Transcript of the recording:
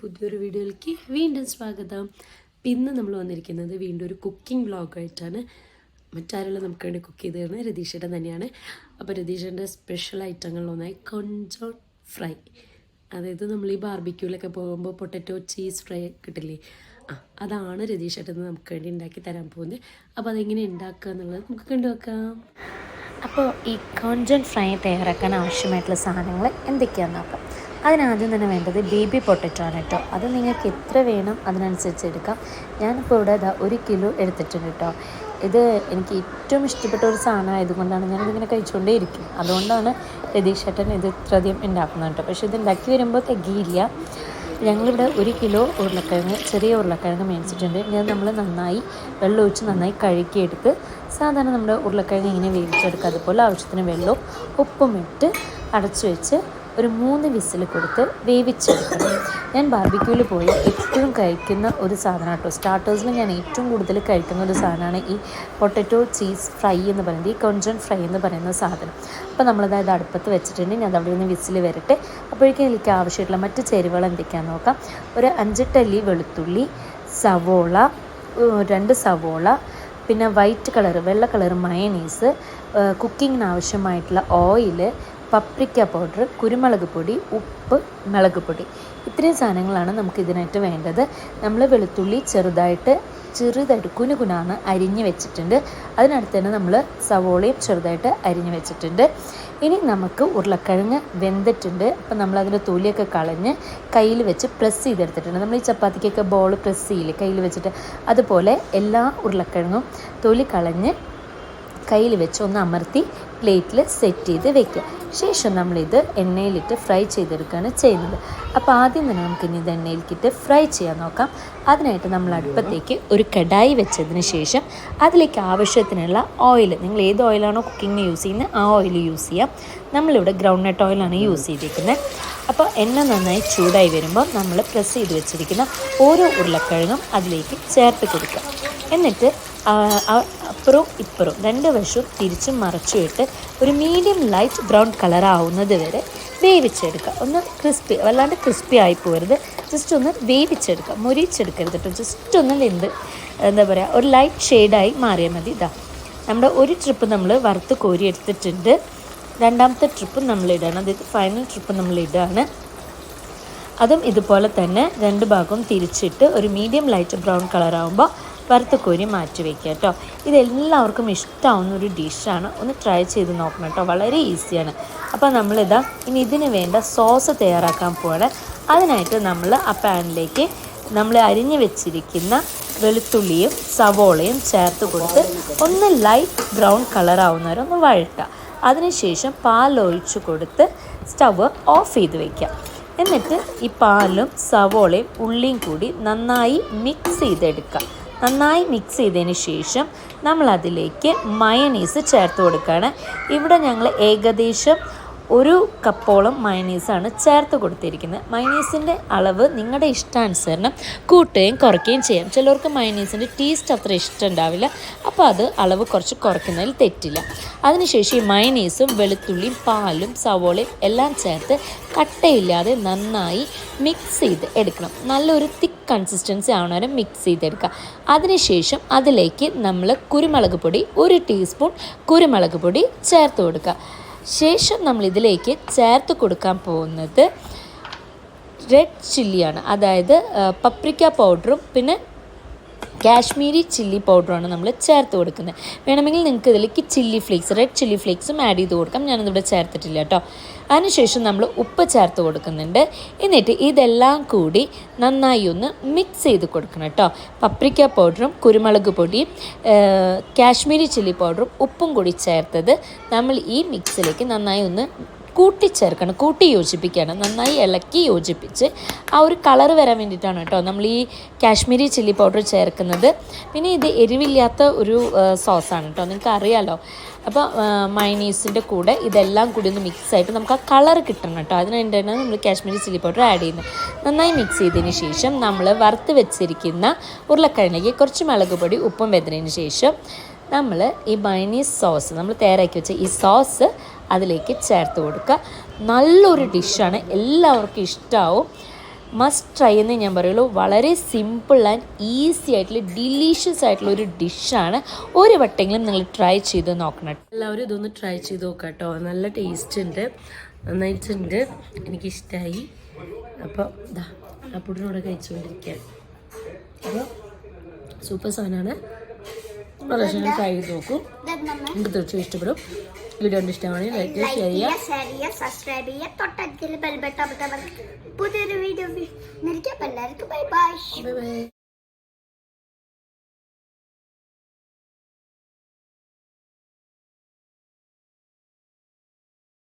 പുതിയൊരു വീഡിയോയിലേക്ക് വീണ്ടും സ്വാഗതം. ഇന്ന് നമ്മൾ വന്നിരിക്കുന്നത് വീണ്ടും ഒരു കുക്കിംഗ് വ്ളോഗായിട്ടാണ് മറ്റാരെല്ലാം നമുക്ക് വേണ്ടി കുക്ക് ചെയ്ത് തരുന്നത് രതീഷേട്ടൻ തന്നെയാണ്. അപ്പോൾ രതീഷേന്റെ സ്പെഷ്യൽ ഐറ്റങ്ങളിലൊന്നായി കൊഞ്ചോൺ ഫ്രൈ അതായത് നമ്മൾ ഈ ബാർബിക്യൂലൊക്കെ പോകുമ്പോൾ പൊട്ടറ്റോ ചീസ് ഫ്രൈ കിട്ടില്ലേ? ആ അതാണ് രതീഷേട്ടൻ നമുക്ക് വേണ്ടി ഉണ്ടാക്കി തരാൻ പോകുന്നത്. അപ്പോൾ അതെങ്ങനെ ഉണ്ടാക്കുക എന്നുള്ളത് നമുക്ക് കണ്ടുവെക്കാം അപ്പോൾ ഈ കോഞ്ചൻ ഫ്രൈ തയ്യാറാക്കാൻ ആവശ്യമായിട്ടുള്ള സാധനങ്ങൾ എന്തൊക്കെയാണെന്ന് നോക്കാം. അതിനാദ്യം തന്നെ വേണ്ടത് ബേബി പൊട്ടറ്റോ ആണ് കേട്ടോ. അത് നിങ്ങൾക്ക് എത്ര വേണം അതിനനുസരിച്ച് എടുക്കാം. ഞാനിപ്പോൾ ഇവിടെ ഇതാ ഒരു കിലോ എടുത്തിട്ടുണ്ട് കേട്ടോ. ഇത് എനിക്ക് ഏറ്റവും ഇഷ്ടപ്പെട്ട ഒരു സാധനം ആയതുകൊണ്ടാണ് ഞാനിതിങ്ങനെ കഴിച്ചുകൊണ്ടേ ഇരിക്കും. അതുകൊണ്ടാണ് രതീഷ് ചേട്ടൻ ഇത് ഇത്രയധികം ഉണ്ടാക്കുന്നത് കേട്ടോ. പക്ഷേ ഇത് ഉണ്ടാക്കി വരുമ്പോൾ തികയില്ല. ഞങ്ങളിവിടെ ഒരു കിലോ ഉരുളക്കിഴങ്ങ് ചെറിയ ഉരുളക്കിഴങ്ങ് മേടിച്ചിട്ടുണ്ട്. ഞാൻ നമ്മൾ നന്നായി വെള്ളം ഒഴിച്ച് നന്നായി കഴുകിയെടുത്ത് സാധാരണ നമ്മുടെ ഉരുളക്കിഴങ്ങ് ഇങ്ങനെ വേവിച്ചെടുക്കുക. അതുപോലെ ആവശ്യത്തിന് വെള്ളവും ഉപ്പും ഇട്ട് അടച്ചു വെച്ച് ഒരു മൂന്ന് വിസിൽ കൊടുത്ത് വേവിച്ചെടുക്കണം. ഞാൻ ബാർബിക്യൂവിൽ പോയി ഏറ്റവും കഴിക്കുന്ന ഒരു സാധനം കേട്ടോ സ്റ്റാർട്ടേഴ്സിൽ ഞാൻ ഏറ്റവും കൂടുതൽ കഴിക്കുന്ന ഒരു സാധനമാണ് ഈ പൊട്ടറ്റോ ചീസ് ഫ്രൈ എന്ന് പറയുന്നത് ഈ കൊഞ്ചൻ ഫ്രൈ എന്ന് പറയുന്ന സാധനം. അപ്പോൾ നമ്മളതായത് അടുപ്പത്ത് വെച്ചിട്ടുണ്ടെങ്കിൽ ഞാൻ അവിടെ നിന്ന് വിസിൽ വരട്ടെ. അപ്പോഴേക്കും എനിക്ക് ആവശ്യമായിട്ടുള്ള മറ്റ് ചേരുവകൾ എന്തൊക്കെയാണെന്ന് നോക്കാം. ഒരു അഞ്ചിട്ടല്ലി വെളുത്തുള്ളി സവോള രണ്ട് സവോള പിന്നെ വൈറ്റ് കളർ വെള്ള കളർ മയണീസ് കുക്കിങ്ങിന് ആവശ്യമായിട്ടുള്ള ഓയിൽ പപ്രിക്ക പൗഡർ കുരുമുളക് പൊടി ഉപ്പ് മുളക് പൊടി. ഇത്രയും സാധനങ്ങളാണ് നമുക്ക് ഇതിനായിട്ട് വേണ്ടത്. നമ്മൾ വെളുത്തുള്ളി ചെറുതായിട്ട് ചെറുതായിട്ട് കുനുകുനാന്ന് അരിഞ്ഞ് വെച്ചിട്ടുണ്ട്. അതിനടുത്ത് തന്നെ നമ്മൾ സവോളയും ചെറുതായിട്ട് അരിഞ്ഞ് വെച്ചിട്ടുണ്ട്. ഇനി നമുക്ക് ഉരുളക്കിഴങ്ങ് വെന്തിട്ടുണ്ട്. അപ്പം നമ്മൾ അതിന്റെ തൊലിയൊക്കെ കളഞ്ഞ് കയ്യിൽ വെച്ച് പ്രസ് ചെയ്തെടുത്തിട്ടുണ്ട്. നമ്മൾ ഈ ചപ്പാത്തിക്കൊക്കെ ബോൾ പ്രസ് ചെയ്യില്ലേ? കയ്യിൽ വെച്ചിട്ട്. അതുപോലെ എല്ലാ ഉരുളക്കിഴങ്ങും തൊലി കളഞ്ഞ് കയ്യിൽ വെച്ച് ഒന്ന് അമർത്തി പ്ലേറ്റിൽ സെറ്റ് ചെയ്ത് വെക്കുക. ശേഷം നമ്മളിത് എണ്ണയിലിട്ട് ഫ്രൈ ചെയ്തെടുക്കുകയാണ് ചെയ്യുന്നത്. അപ്പോൾ ആദ്യം തന്നെ നമുക്ക് ഇനി ഇത് എണ്ണയിലേക്കിട്ട് ഫ്രൈ ചെയ്യാൻ നോക്കാം. അതിനായിട്ട് നമ്മൾ അടുപ്പത്തേക്ക് ഒരു കടായി വെച്ചതിന് ശേഷം അതിലേക്ക് ആവശ്യത്തിനുള്ള ഓയിൽ നിങ്ങൾ ഏത് ഓയിലാണോ കുക്കിങ്ങിന് യൂസ് ചെയ്യുന്നത് ആ ഓയിൽ യൂസ് ചെയ്യാം. നമ്മളിവിടെ ഗ്രൗണ്ട് നട്ട് ഓയിലാണ് യൂസ് ചെയ്തിരിക്കുന്നത്. അപ്പോൾ എണ്ണ നന്നായി ചൂടായി വരുമ്പോൾ നമ്മൾ പ്രസ് ചെയ്ത് വെച്ചിരിക്കുന്ന ഓരോ ഉരുളക്കിഴങ്ങും അതിലേക്ക് ചേർത്ത് കൊടുക്കുക. എന്നിട്ട് അപ്പുറവും ഇപ്പുറവും രണ്ട് വശവും തിരിച്ചും മറച്ചുമിട്ട് ഒരു മീഡിയം ലൈറ്റ് ബ്രൗൺ കളർ ആവുന്നത് വരെ വേവിച്ചെടുക്കുക. ഒന്ന് ക്രിസ്പി വല്ലാണ്ട് ക്രിസ്പി ആയി പോരുത് ജസ്റ്റ് ഒന്ന് വേവിച്ചെടുക്കുക. മുരിച്ചെടുക്കരുത് കേട്ടോ ജസ്റ്റ് ഒന്ന് വെന്ത് എന്താ പറയുക ഒരു ലൈറ്റ് ഷെയ്ഡായി മാറിയാൽ മതി. ഇതാ. നമ്മുടെ ഒരു ട്രിപ്പ് നമ്മൾ വറുത്ത് കോരി എടുത്തിട്ടുണ്ട്. രണ്ടാമത്തെ ട്രിപ്പ് നമ്മൾ ഇടുകയാണ്. അതായത് ഫൈനൽ ട്രിപ്പ് നമ്മൾ ഇടുകയാണ്. അതും ഇതുപോലെ തന്നെ രണ്ട് ഭാഗവും തിരിച്ചിട്ട് ഒരു മീഡിയം ലൈറ്റ് ബ്രൗൺ കളർ ആകുമ്പോൾ വറുത്ത് കോരി മാറ്റി വയ്ക്കുക കേട്ടോ. ഇതെല്ലാവർക്കും ഇഷ്ടമാവുന്ന ഒരു ഡിഷാണ്. ഒന്ന് ട്രൈ ചെയ്ത് നോക്കണം കേട്ടോ. വളരെ ഈസിയാണ്. അപ്പോൾ നമ്മളിതാ ഇനി ഇതിന് വേണ്ട സോസ് തയ്യാറാക്കാൻ പോവാണ്. അതിനായിട്ട് നമ്മൾ ആ പാനിലേക്ക് നമ്മൾ അരിഞ്ഞു വെച്ചിരിക്കുന്ന വെളുത്തുള്ളിയും സവോളയും ചേർത്ത് കൊടുത്ത് ഒന്ന് ലൈറ്റ് ബ്രൗൺ കളർ വരെ ഒന്ന് വഴട്ടുക അതിനുശേഷം പാൽ ഒഴിച്ച് കൊടുത്ത് സ്റ്റവ് ഓഫ് ചെയ്ത് വയ്ക്കാം എന്നിട്ട് ഈ പാലും സവോളയും ഉള്ളിയും കൂടി നന്നായി മിക്സ് ചെയ്തെടുക്കുക. നന്നായി മിക്സ് ചെയ്തതിന് ശേഷം നമ്മൾ അതിലേക്ക് മയണീസ് ചേർത്ത് കൊടുക്കുകയാണ്. ഇവിടെ ഞങ്ങൾ ഏകദേശം ഒരു കപ്പോളം മയണീസാണ് ചേർത്ത് കൊടുത്തിരിക്കുന്നത്. മയണീസിന്റെ അളവ് നിങ്ങളുടെ ഇഷ്ടാനുസരണം കൂട്ടുകയും കുറയ്ക്കുകയും ചെയ്യാം. ചിലർക്ക് മയണീസിന്റെ ടേസ്റ്റ് അത്ര ഇഷ്ടം ഉണ്ടാവില്ല അപ്പോൾ അത് അളവ് കുറച്ച് കുറയ്ക്കുന്നതിൽ തെറ്റില്ല. അതിനുശേഷം ഈ മയണീസും വെളുത്തുള്ളിയും പാലും സവോളയും എല്ലാം ചേർത്ത് കട്ടയില്ലാതെ നന്നായി മിക്സ് ചെയ്ത് എടുക്കണം. നല്ലൊരു തിക്ക് കൺസിസ്റ്റൻസി ആവണവരെ മിക്സ് ചെയ്തെടുക്കുക അതിനുശേഷം അതിലേക്ക് നമ്മൾ കുരുമുളക് പൊടി ഒരു ടീസ്പൂൺ കുരുമുളക് പൊടി ചേർത്ത് കൊടുക്കുക. ശേഷം നമ്മൾ ഇതിലേക്ക് ചേർത്ത് കൊടുക്കാൻ പോകുന്നത് റെഡ് ചില്ലിയാണ് അതായത് പപ്രിക്ക പൗഡറും പിന്നെ കാശ്മീരി ചില്ലി പൗഡറാണ് നമ്മൾ ചേർത്ത് കൊടുക്കുന്നത്. വേണമെങ്കിൽ നിങ്ങൾക്ക് ഇതിലേക്ക് ചില്ലി ഫ്ലേക്സ് റെഡ് ചില്ലി ഫ്ലേക്സും ആഡ് ചെയ്ത് കൊടുക്കാം. ഞാനിതിവിടെ ചേർത്തിട്ടില്ല കേട്ടോ. അതിനുശേഷം നമ്മൾ ഉപ്പ് ചേർത്ത് കൊടുക്കുന്നുണ്ട്. എന്നിട്ട് ഇതെല്ലാം കൂടി നന്നായി ഒന്ന് മിക്സ് ചെയ്ത് കൊടുക്കണം കേട്ടോ. പപ്രിക്ക പൗഡറും കുരുമുളക് പൊടിയും കാശ്മീരി ചില്ലി പൗഡറും ഉപ്പും കൂടി ചേർത്തത് നമ്മൾ ഈ മിക്സിലേക്ക് നന്നായി ഒന്ന് കൂട്ടിച്ചേർക്കണം കൂട്ടി യോജിപ്പിക്കണം നന്നായി ഇളക്കി യോജിപ്പിച്ച് ആ ഒരു കളർ വരാൻ വേണ്ടിയിട്ടാണ് കേട്ടോ നമ്മൾ ഈ കാശ്മീരി ചില്ലി പൗഡർ ചേർക്കുന്നത്. പിന്നെ ഇത് എരിവില്ലാത്ത ഒരു സോസാണ് കേട്ടോ. നിങ്ങൾക്ക് അറിയാലോ അപ്പോൾ മൈനീസിന്റെ കൂടെ ഇതെല്ലാം കൂടി ഒന്ന് മിക്സ് ആയിട്ട് നമുക്ക് ആ കളർ കിട്ടണം കേട്ടോ. അതിന് വേണ്ടിയിട്ടാണ് നമ്മൾ കാശ്മീരി ചില്ലി പൗഡർ ആഡ് ചെയ്യുന്നത്. നന്നായി മിക്സ് ചെയ്തതിന് ശേഷം നമ്മൾ വറുത്ത് വെച്ചിരിക്കുന്ന ഉരുളക്കിഴങ്ങിലേക്ക് കുറച്ച് മുളക് പൊടി ഉപ്പും വെന്തതിന് ശേഷം നമ്മൾ ഈ മൈനീസ് സോസ് നമ്മൾ തയ്യാറാക്കി വെച്ച ഈ സോസ് അതിലേക്ക് ചേർത്ത് കൊടുക്കുക. നല്ലൊരു ഡിഷാണ്. എല്ലാവർക്കും ഇഷ്ടമാവും മസ്റ്റ് ട്രൈ എന്ന് ഞാൻ പറയുള്ളൂ. വളരെ സിമ്പിൾ ആൻഡ് ഈസി ആയിട്ടുള്ള ഡിലീഷ്യസ് ആയിട്ടുള്ള ഒരു ഡിഷാണ്. ഒരു വട്ടെങ്കിലും നിങ്ങൾ ട്രൈ ചെയ്ത് നോക്കണം. എല്ലാവരും ഇതൊന്ന് ട്രൈ ചെയ്ത് നോക്കാം കേട്ടോ നല്ല ടേസ്റ്റ് ഉണ്ട്. നന്നായിട്ടുണ്ട്. എനിക്കിഷ്ടമായി അപ്പോൾ ഇതാ പുടിനോടെ കഴിച്ചുകൊണ്ടിരിക്കുക അപ്പോൾ സൂപ്പർ സാധനമാണ്. പ്രാവശ്യം ട്രൈ ചെയ്ത് നോക്കും. നിങ്ങൾക്ക് തീർച്ചയായും ഇഷ്ടപ്പെടും. വീഡിയോ ഇഷ്ടമാണ്. ഇഷ്ടമാണെങ്കിൽ ലൈക്ക് ചെയ്യുക ഷെയർ സബ്സ്ക്രൈബ് തൊട്ടടുത്തുള്ള പുതിയൊരു വീഡിയോ എല്ലാവർക്കും ബൈ ബൈ ബൈ ബൈ